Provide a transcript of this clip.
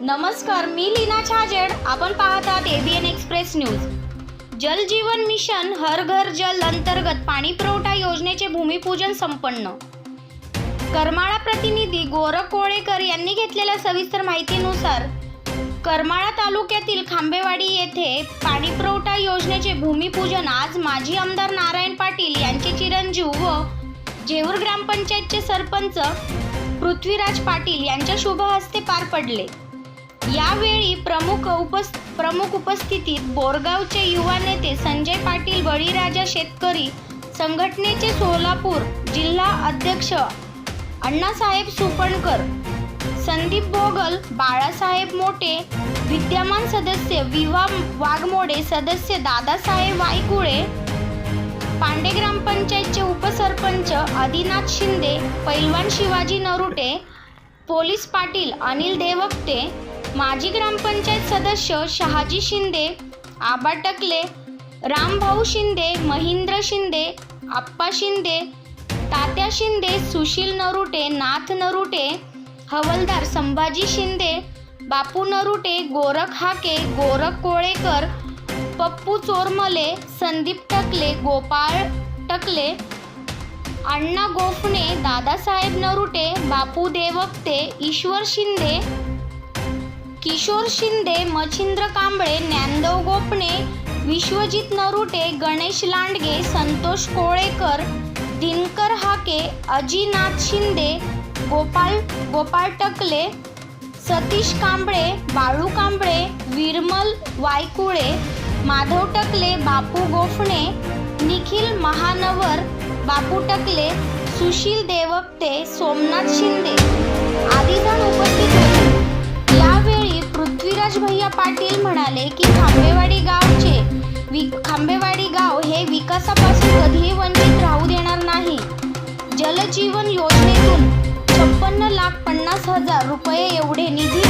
नमस्कार मी लीना छाजेड. आपण पाहत आहात एबीएन एक्सप्रेस न्यूज जल जीवन मिशन हर घर जल अंतर्गत पाणी पुरवठा योजनेचे भूमिपूजन संपन्न. करमाळा प्रतिनिधी गोरख कोळेकर यांनी घेतलेल्या सविस्तर माहितीनुसार करमाळा तालुक्यातील खांबेवाडी येथे पाणी पुरवठा योजनेचे भूमिपूजन आज माजी आमदार नारायण पाटील यांचे चिरंजीव व जेऊर ग्रामपंचायतचे सरपंच पृथ्वीराज पाटील यांच्या शुभ हस्ते पार पडले. यावेळी प्रमुख उपस प्रमुख उपस्थितीत बोरगावचे युवा नेते संजय पाटील बळीराजा शेतकरी संघटनेचे सोलापूर जिल्हा अध्यक्ष अण्णासाहेब सुपणकर संदीप भोगल बाळासाहेब मोठे विद्यमान सदस्य विवा वाघमोडे सदस्य दादासाहेब वायकुळे पांडे ग्रामपंचायतचे उपसरपंच आदिनाथ शिंदे पैलवान शिवाजी नरुटे पोलीस पाटील अनिल देवक्ते माजी ग्रामपंचायत सदस्य शहाजी शिंदे आबा टकले रामभाऊ शिंदे महेंद्र शिंदे आप्पा शिंदे तात्या शिंदे सुशील नरुटे नाथ नरुटे हवलदार संभाजी शिंदे बापू नरुटे गोरख हाके गोरख कोळेकर पप्पू चोरमले संदीप टकले गोपाळ टकले अण्णा गोफणे दादासाहेब नरुटे बापू देवक्ते ईश्वर शिंदे किशोर शिंदे मच्छिंद्र कांबळे ज्ञानदेव गोपणे विश्वजित नरुटे गणेश लांडगे संतोष कोळेकर दिनकर हाके अजिनाथ शिंदे गोपाळ गोपाळ टकले सतीश कांबळे बाळू कांबळे विरमल वायकुळे माधव टकले बापू गोफणे निखिल महानवर बापू टकले सुशील देवक्ते सोमनाथ शिंदे आदी जण उपस्थित होते. यावेळी पृथ्वीराज भैया पाटील म्हणाले की खांबेवाडी गावचे वि खांबेवाडी गाव हे विकासापासून कधीही वंचित राहू देणार नाही. जलजीवन योजनेतून छप्पन्न लाख पन्नास हजार रुपये एवढे निधी